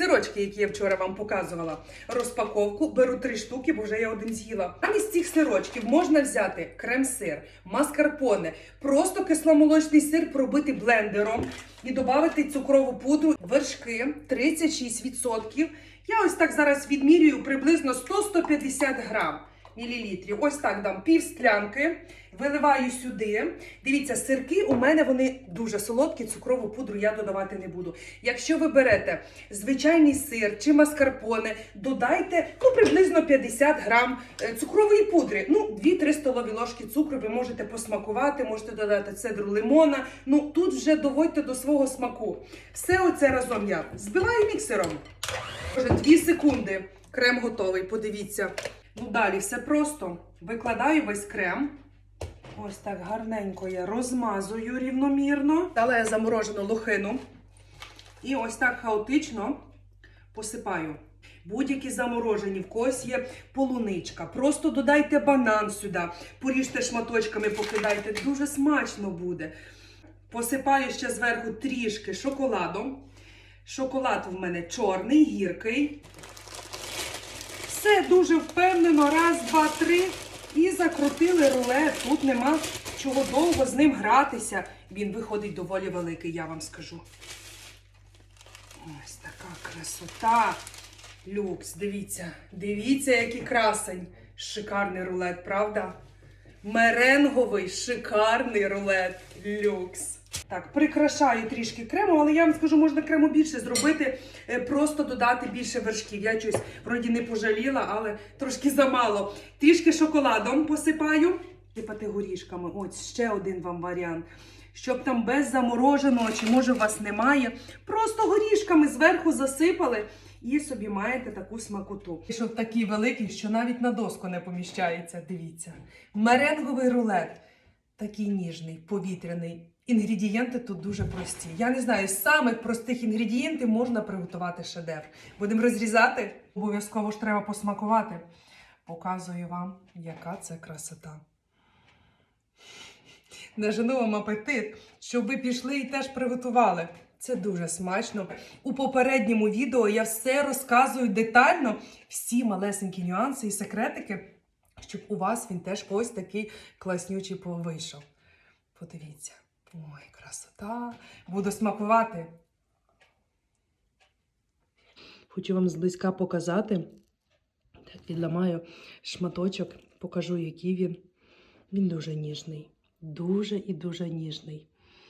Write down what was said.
Сирочки, які я вчора вам показувала, розпаковку беру три штуки, бо вже я один з'їла. Замість цих сирочків можна взяти крем-сир, маскарпоне, просто кисломолочний сир пробити блендером і додати цукрову пудру, вершки 36%. Я ось так зараз відмірюю приблизно 100-150 грам мілілітрів. Ось так дам пів склянки, виливаю сюди. Дивіться, сирки у мене вони дуже солодкі, цукрову пудру я додавати не буду. Якщо ви берете звичайний сир чи маскарпоне, додайте ну, приблизно 50 грам е, цукрової пудри. Ну, 2-3 столові ложки цукру ви можете посмакувати, можете додати цедру лимона. Ну, тут вже доводьте до свого смаку. Все оце разом я збиваю міксером. Може, 2 секунди. Крем готовий, подивіться. Ну, далі все просто. Викладаю весь крем. Ось так гарненько я розмазую рівномірно. Дала я заморожену лохину. І ось так хаотично посипаю. Будь-які заморожені, в когось є полуничка. Просто додайте банан сюди, поріжте шматочками, покидайте. Дуже смачно буде. Посипаю ще зверху трішки шоколадом. Шоколад в мене чорний, гіркий. Все дуже впевнено. Раз, два, три. І закрутили рулет. Тут нема чого довго з ним гратися. Він виходить доволі великий, я вам скажу. Ось така красота. Люкс, дивіться. Дивіться, який красень. Шикарний рулет, правда? Меренговий шикарний рулет. Люкс. Так, прикрашаю трішки крему, але я вам скажу, можна крему більше зробити, е, просто додати більше вершків. Я щось вроді не пожаліла, але трошки замало. Трішки шоколадом посипаю. Сипати горішками. Ось ще один вам варіант. Щоб там без замороженого, чи може у вас немає, просто горішками зверху засипали і собі маєте таку смакоту. Щоб такий великий, що навіть на доску не поміщається. Дивіться. Меренговий рулет. Такий ніжний, повітряний. Інгредієнти тут дуже прості. Я не знаю, з самих простих інгредієнтів можна приготувати шедевр. Будемо розрізати. Обов'язково ж треба посмакувати. Показую вам, яка це красота. Нажену вам апетит, щоб ви пішли і теж приготували. Це дуже смачно. У попередньому відео я все розказую детально, всі малесенькі нюанси і секретики, щоб у вас він теж ось такий класнючий вийшов. Подивіться. Ой, красота! Буду смакувати. Хочу вам зблизька показати. Так, відламаю шматочок, покажу, який він. Він дуже ніжний. Дуже і дуже ніжний.